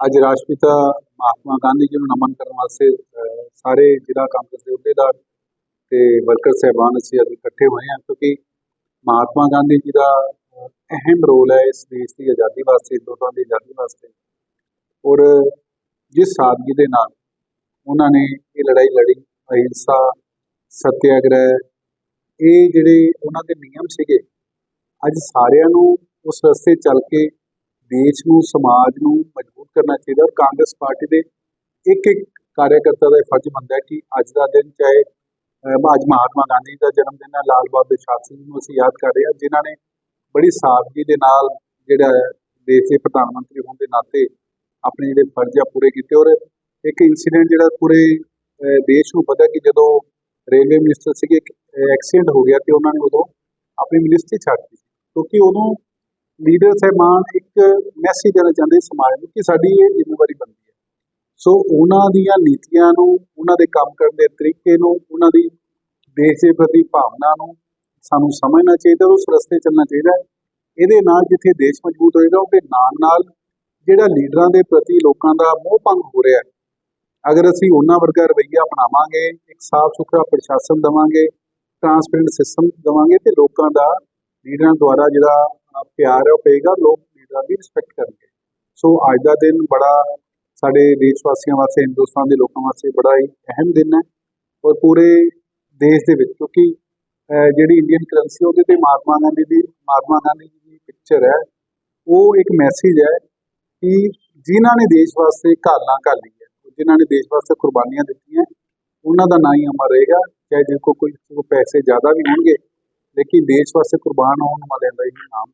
ਅੱਜ ਰਾਸ਼ਟਰਪਿਤਾ ਮਹਾਤਮਾ ਗਾਂਧੀ ਜੀ ਨੂੰ ਨਮਨ ਕਰਨ ਵਾਸਤੇ ਸਾਰੇ ਜ਼ਿਲ੍ਹਾ ਕਾਂਗਰਸ ਦੇ ਅਹੁਦੇਦਾਰ ਤੇ ਵਰਕਰ ਸਹਿਬਾਨ ਅਸੀਂ ਅੱਜ ਇਕੱਠੇ ਹੋਏ ਹਾਂ ਕਿਉਂਕਿ ਮਹਾਤਮਾ ਗਾਂਧੀ ਜੀ ਦਾ ਅਹਿਮ ਰੋਲ ਹੈ ਇਸ ਦੇਸ਼ ਦੀ ਆਜ਼ਾਦੀ ਵਾਸਤੇ ਹਿੰਦੁਸਤਾਨ ਦੀ ਆਜ਼ਾਦੀ ਵਾਸਤੇ। ਔਰ ਜਿਸ ਸਾਦਗੀ ਦੇ ਨਾਲ ਉਹਨਾਂ ਨੇ ਇਹ ਲੜਾਈ ਲੜੀ, ਅਹਿੰਸਾ, ਸਤਿਆਗ੍ਰਹਿ, ਇਹ ਜਿਹੜੇ ਉਹਨਾਂ ਦੇ ਨਿਯਮ ਸੀਗੇ, ਅੱਜ ਸਾਰਿਆਂ ਨੂੰ ਉਸ ਰਸਤੇ ਚੱਲ ਕੇ ਦੇਸ਼ ਨੂੰ, ਸਮਾਜ ਨੂੰ ਮਜ਼ਬੂਤ ਕਰਨਾ ਚਾਹੀਦਾ ਔਰ ਕਾਂਗਰਸ ਪਾਰਟੀ ਦੇ ਇੱਕ ਇੱਕ ਕਾਰਜਕਰਤਾ ਦਾ ਫਰਜ਼ ਬਣਦਾ ਹੈ ਕਿ ਅੱਜ ਦਾ ਦਿਨ ਚਾਹੇ ਅੱਜ ਮਹਾਤਮਾ ਗਾਂਧੀ ਦਾ ਜਨਮ ਦਿਨ ਹੈ, ਲਾਲ ਬਹਾਦਰ ਸ਼ਾਸਤਰੀ ਨੂੰ ਅਸੀਂ ਯਾਦ ਕਰ ਰਹੇ ਹਾਂ, ਜਿਨ੍ਹਾਂ ਨੇ ਬੜੀ ਸਾਦਗੀ ਦੇ ਨਾਲ ਜਿਹੜਾ ਦੇਸ਼ ਦੇ ਪ੍ਰਧਾਨ ਮੰਤਰੀ ਹੋਣ ਦੇ ਨਾਤੇ ਆਪਣੇ ਜਿਹੜੇ ਫਰਜ਼ ਆ ਪੂਰੇ ਕੀਤੇ ਔਰ ਇੱਕ ਇਨਸੀਡੈਂਟ ਜਿਹੜਾ ਪੂਰੇ ਦੇਸ਼ ਨੂੰ ਪਤਾ ਕਿ ਜਦੋਂ ਰੇਲਵੇ ਮਿਨਿਸਟਰ ਸੀਗੇ, ਇੱਕ ਐਕਸੀਡੈਂਟ ਹੋ ਗਿਆ ਤੇ ਉਹਨਾਂ ਨੇ ਉਦੋਂ ਆਪਣੀ ਮਿਨਿਸਟਰੀ ਛੱਡ ਦਿੱਤੀ। ਕਿਉਂਕਿ ਉਦੋਂ ਲੀਡਰ ਸਾਹਿਬਾਨ ਇੱਕ ਮੈਸੇਜ ਦੇਣਾ ਚਾਹੁੰਦੇ ਸਮਾਜ ਨੂੰ ਕਿ ਸਾਡੀ ਇਹ ਜ਼ਿੰਮੇਵਾਰੀ ਬਣਦੀ ਹੈ। ਸੋ ਉਹਨਾਂ ਦੀਆਂ ਨੀਤੀਆਂ ਨੂੰ, ਉਹਨਾਂ ਦੇ ਕੰਮ ਕਰਨ ਦੇ ਤਰੀਕੇ ਨੂੰ, ਉਹਨਾਂ ਦੀ ਦੇਸ਼ ਦੇ ਪ੍ਰਤੀ ਭਾਵਨਾ ਨੂੰ ਸਾਨੂੰ ਸਮਝਣਾ ਚਾਹੀਦਾ, ਉਸ ਰਸਤੇ ਚੱਲਣਾ ਚਾਹੀਦਾ ਇਹਦੇ ਨਾਲ ਜਿੱਥੇ ਦੇਸ਼ ਮਜ਼ਬੂਤ ਹੋਏਗਾ, ਉਹਦੇ ਨਾਲ ਨਾਲ ਜਿਹੜਾ ਲੀਡਰਾਂ ਦੇ ਪ੍ਰਤੀ ਲੋਕਾਂ ਦਾ ਮੋਹ ਭੰਗ ਹੋ ਰਿਹਾ ਹੈ, ਅਗਰ ਅਸੀਂ ਉਹਨਾਂ ਵਰਗਾ ਰਵੱਈਆ ਅਪਣਾਵਾਂਗੇ, ਇੱਕ ਸਾਫ਼ ਸੁਥਰਾ ਪ੍ਰਸ਼ਾਸਨ ਦੇਵਾਂਗੇ ਟਰਾਂਸਪੇਰੈਂਟ ਸਿਸਟਮ ਦੇਵਾਂਗੇ, ਤੇ ਲੋਕਾਂ ਦਾ ਲੀਡਰਾਂ ਦੁਆਰਾ ਜਿਹੜਾ ਪਿਆਰ ਹੈ, ਉਹ ਪਏਗਾ ਲੋਕ ਲੀਡਰਾਂ ਦੀ ਰਿਸਪੈਕਟ ਕਰਨਗੇ। ਸੋ ਅੱਜ ਦਾ ਦਿਨ ਬੜਾ ਸਾਡੇ ਦੇਸ਼ ਵਾਸੀਆਂ ਵਾਸਤੇ, ਹਿੰਦੁਸਤਾਨ ਦੇ ਲੋਕਾਂ ਵਾਸਤੇ ਬੜਾ ਹੀ ਅਹਿਮ ਦਿਨ ਹੈ ਔਰ ਪੂਰੇ ਦੇਸ਼ ਦੇ ਵਿੱਚ, ਕਿਉਂਕਿ ਜਿਹੜੀ ਇੰਡੀਅਨ ਕਰੰਸੀ ਉਹਦੇ ਤੇ ਮਹਾਤਮਾ ਗਾਂਧੀ ਦੀ, ਮਹਾਤਮਾ ਗਾਂਧੀ ਦੀ ਪਿਕਚਰ ਹੈ। ਉਹ ਇੱਕ ਮੈਸੇਜ ਹੈ ਕਿ ਜਿਨ੍ਹਾਂ ਨੇ ਦੇਸ਼ ਵਾਸਤੇ ਘਾਲਣਾ ਘਾਲੀ ਹੈ ਜਿਨ੍ਹਾਂ ਨੇ ਦੇਸ਼ ਵਾਸਤੇ ਕੁਰਬਾਨੀਆਂ ਦਿੱਤੀਆਂ, ਉਹਨਾਂ ਦਾ ਨਾਂ ਹੀ ਅਮਰ ਰਹੇਗਾ। ਚਾਹੇ ਜੇ ਕੋਈ ਕੋਈ ਪੈਸੇ ਜ਼ਿਆਦਾ ਵੀ ਹੋਣਗੇ, ਲੇਕਿਨ ਦੇਸ਼ ਵਾਸਤੇ ਕੁਰਬਾਨ ਹੋਣ ਵਾਲਿਆਂ ਦਾ ਹੀ ਨਾਮ